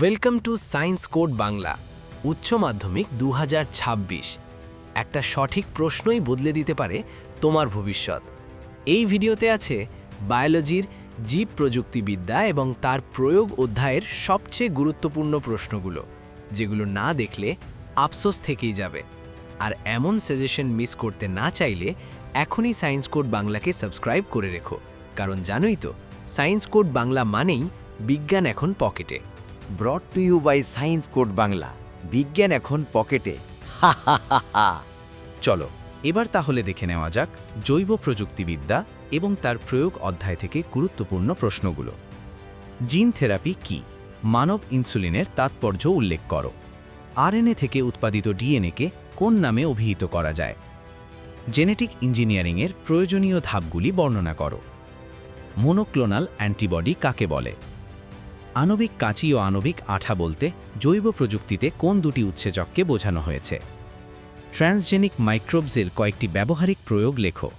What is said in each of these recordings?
Welcome to science code Bangla উচ্চ মাধ্যমিক দু হাজার ছাব্বিশ। একটা সঠিক প্রশ্নই বদলে দিতে পারে তোমার ভবিষ্যৎ। এই ভিডিওতে আছে বায়োলজির জীব প্রযুক্তিবিদ্যা এবং তার প্রয়োগ অধ্যায়ের সবচেয়ে গুরুত্বপূর্ণ প্রশ্নগুলো, যেগুলো না দেখলে আফসোস থেকেই যাবে। আর এমন সাজেশন মিস করতে না চাইলে এখনই সায়েন্স কোড বাংলাকে সাবস্ক্রাইব করে রেখো। কারণ জানোই তো সায়েন্স কোড বাংলা মানেই বিজ্ঞান এখন পকেটে। Brought to you by science code Bangla বিজ্ঞান এখন পকেটে চলো এবার তাহলে দেখে নেওয়া যাক জৈব প্রযুক্তিবিদ্যা এবং তার প্রয়োগ অধ্যায় থেকে গুরুত্বপূর্ণ প্রশ্নগুলো জিন থেরাপি কি মানব ইনসুলিনের তাৎপর্য উল্লেখ করো। আরএনএ থেকে উৎপাদিত ডিএনএকে কোন নামে অভিহিত করা যায়? জেনেটিক ইঞ্জিনিয়ারিংয়ের প্রয়োজনীয় ধাপগুলি বর্ণনা করো। মোনোক্লোনাল অ্যান্টিবডি কাকে বলে? আণবিক কাঁচি ও আণবিক আঠা বলতে জৈব প্রযুক্তিতে কোন দুটি উৎসেচককে বোঝানো হয়েছে? ট্রান্সজেনিক মাইক্রোবসের কয়েকটি ব্যবহারিক প্রয়োগ লেখো।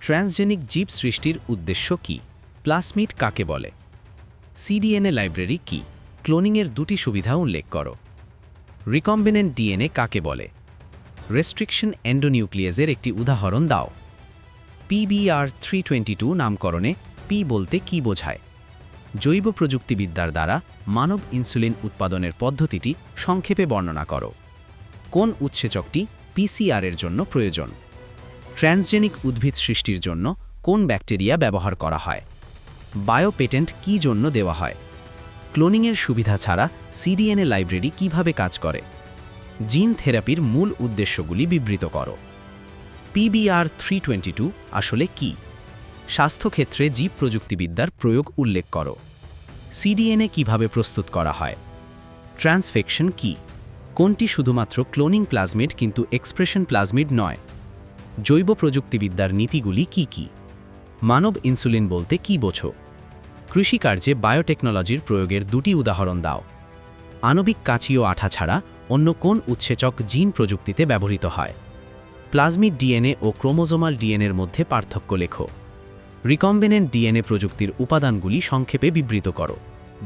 ট্রান্সজেনিক জীব সৃষ্টির উদ্দেশ্য কি? প্লাসমিড কাকে বলে? সিডিএনএ লাইব্রেরি কি? ক্লোনিংয়ের দুটি সুবিধা উল্লেখ করো। রিকম্বিনেন্ট ডিএনএ কাকে বলে? রেস্ট্রিকশন এন্ডোনিউক্লিয়াসের একটি উদাহরণ দাও। পিবিআর থ্রি নামকরণে পি বলতে কি বোঝায়? জৈব প্রযুক্তিবিদ্যার দ্বারা মানব ইনসুলিন উৎপাদনের পদ্ধতিটি সংক্ষেপে বর্ণনা করো। কোন উৎসেচকটি পিসিআর এর জন্য প্রয়োজন? ট্রান্সজেনিক উদ্ভিদ সৃষ্টির জন্য কোন ব্যাকটেরিয়া ব্যবহার করা হয়? বায়োপেটেন্ট কি জন্য দেওয়া হয়? ক্লোনিংয়ের সুবিধা ছাড়া সিডিএনএ লাইব্রেরি কীভাবে কাজ করে? জিন থেরাপির মূল উদ্দেশ্যগুলি বিবৃত করো। পিবিআর থ্রি আসলে কি? স্বাস্থ্যক্ষেত্রে জীব প্রযুক্তিবিদ্যার প্রয়োগ উল্লেখ করো। সিডিএনএ কীভাবে প্রস্তুত করা হয়? ট্রান্সফেকশন কি? কোনটি শুধুমাত্র ক্লোনিং প্লাজমিড কিন্তু এক্সপ্রেশন প্লাজমিড নয়? জৈব প্রযুক্তিবিদ্যার নীতিগুলি কি কি? মানব ইনসুলিন বলতে কি বোঝো? কৃষিকার্যে বায়োটেকনোলজির প্রয়োগের দুটি উদাহরণ দাও। আণবিক কাঁচি ও আঠা ছাড়া অন্য কোন উৎসেচক জিন প্রযুক্তিতে ব্যবহৃত হয়? প্লাজমিড ডিএনএ ও ক্রোমোজোমাল ডিএনএর মধ্যে পার্থক্য লেখো। রিকম্বিনেন্ট ডিএনএ প্রযুক্তির উপাদানগুলি সংক্ষেপে বিবৃত করো।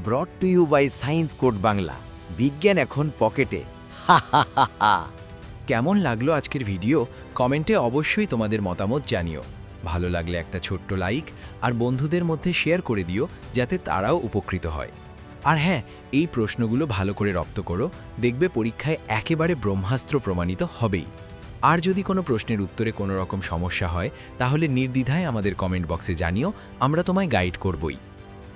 Brought to you by science code Bangla বিজ্ঞান এখন পকেটে। কেমন লাগল আজকের ভিডিও? কমেন্টে অবশ্যই তোমাদের মতামত জানিও। ভালো লাগলে একটা ছোট্ট লাইক আর বন্ধুদের মধ্যে শেয়ার করে দিও, যাতে তারাও উপকৃত হয়। আর হ্যাঁ এই প্রশ্নগুলো ভালো করে রপ্ত করো। দেখবে পরীক্ষায় একেবারে ব্রহ্মাস্ত্র প্রমাণিত হবেই। আর যদি কোনো প্রশ্নের উত্তরে কোনো রকম সমস্যা হয়, তাহলে নির্দ্বিধায় আমাদের কমেন্ট বক্সে জানিও, আমরা তোমায় গাইড করবই।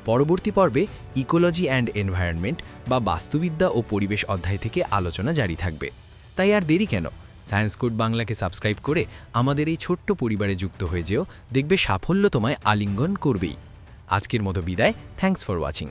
পরবর্তী পর্বে ইকোলজি অ্যান্ড এনভায়রনমেন্ট বা বাস্তুবিদ্যা ও পরিবেশ অধ্যায় থেকে আলোচনা জারি থাকবে। তাই আর দেরি কেন? সায়েন্স কোড বাংলাকে সাবস্ক্রাইব করে আমাদের এই ছোট্ট পরিবারে যুক্ত হয়ে যেও, দেখবে সাফল্য তোমায় আলিঙ্গন করবেই। আজকের মতো বিদায়, থ্যাঙ্কস ফর ওয়াচিং।